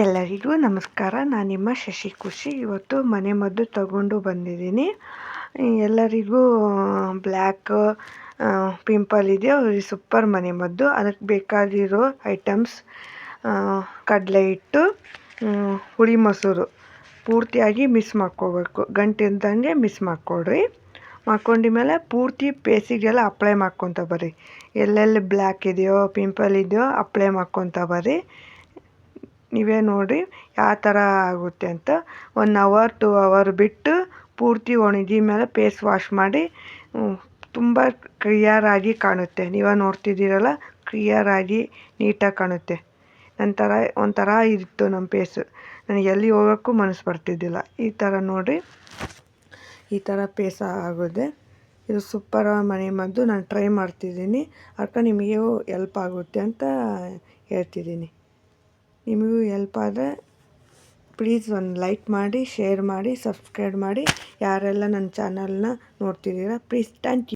ಎಲ್ಲರಿಗೂ ನಮಸ್ಕಾರ. ನಾನು ನಿಮ್ಮ ಶಶಿ ಖುಷಿ ಇವತ್ತು ಮನೆ ಮದ್ದು ತಗೊಂಡು ಬಂದಿದ್ದೀನಿ. ಎಲ್ಲರಿಗೂ ಬ್ಲ್ಯಾಕ್ ಪಿಂಪಲ್ ಇದೆಯೋ ಅವ್ರಿಗೆ ಸೂಪರ್ ಮನೆ ಮದ್ದು. ಅದಕ್ಕೆ ಬೇಕಾಗಿರೋ ಐಟಮ್ಸ್ ಕಡಲೆ ಹಿಟ್ಟು ಹುಳಿ ಮೊಸರು. ಪೂರ್ತಿಯಾಗಿ ಮಿಸ್ ಮಾಡ್ಕೋಬೇಕು. ಗಂಟೆ ಮಿಸ್ ಮಾಡ್ಕೊಳ್ರಿ. ಮಾಡ್ಕೊಂಡಿದ್ಮೇಲೆ ಪೂರ್ತಿ ಪೇಸಿಗೆಲ್ಲ ಅಪ್ಲೈ ಮಾಡ್ಕೊತ ಬರ್ರಿ. ಎಲ್ಲೆಲ್ಲಿ ಬ್ಲ್ಯಾಕ್ ಇದೆಯೋ, ಪಿಂಪಲ್ ಇದೆಯೋ, ಅಪ್ಲೈ ಮಾಡ್ಕೊತ ಬರ್ರಿ. ನೀವೇ ನೋಡಿ ಯಾವ ಥರ ಆಗುತ್ತೆ ಅಂತ. ಒನ್ ಅವರ್ ಟು ಅವರ್ ಬಿಟ್ಟು ಪೂರ್ತಿ ಒಣಗಿ ಮೇಲೆ ಫೇಸ್ ವಾಶ್ ಮಾಡಿ ತುಂಬ ಕ್ಲಿಯರಾಗಿ ಕಾಣುತ್ತೆ. ನೀವೇ ನೋಡ್ತಿದ್ದೀರಲ್ಲ, ಕ್ಲಿಯರಾಗಿ ನೀಟಾಗಿ ಕಾಣುತ್ತೆ. ನಂತರ ಒಂಥರ ಇತ್ತು ನಮ್ಮ ಫೇಸು ನನಗೆ ಎಲ್ಲಿ ಹೋಗೋಕ್ಕೂ ಮನಸ್ಸು ಬರ್ತಿದ್ದಿಲ್ಲ. ಈ ಥರ ನೋಡಿ, ಈ ಥರ ಫೇಸ್ ಆಗೋದೆ. ಇದು ಸೂಪರ್ ಮನೆ ಮದ್ದು ನಾನು ಟ್ರೈ ಮಾಡ್ತಿದ್ದೀನಿ. ಅದಕ್ಕೆ ನಿಮಗೂ ಎಲ್ಪ್ ಆಗುತ್ತೆ ಅಂತ ಹೇಳ್ತಿದ್ದೀನಿ. ನಿಮಗೂ ಎಲ್ಪ್ ಆದರೆ ಪ್ಲೀಸ್ ಒಂದು ಲೈಕ್ ಮಾಡಿ ಶೇರ್ ಮಾಡಿ ಸಬ್ಸ್ಕ್ರೈಬ್ ಮಾಡಿ. ಯಾರೆಲ್ಲ ನನ್ನ ಚಾನಲ್ನ ನೋಡ್ತಿದ್ದೀರಾ ಪ್ಲೀಸ್ ಥ್ಯಾಂಕ್ ಯು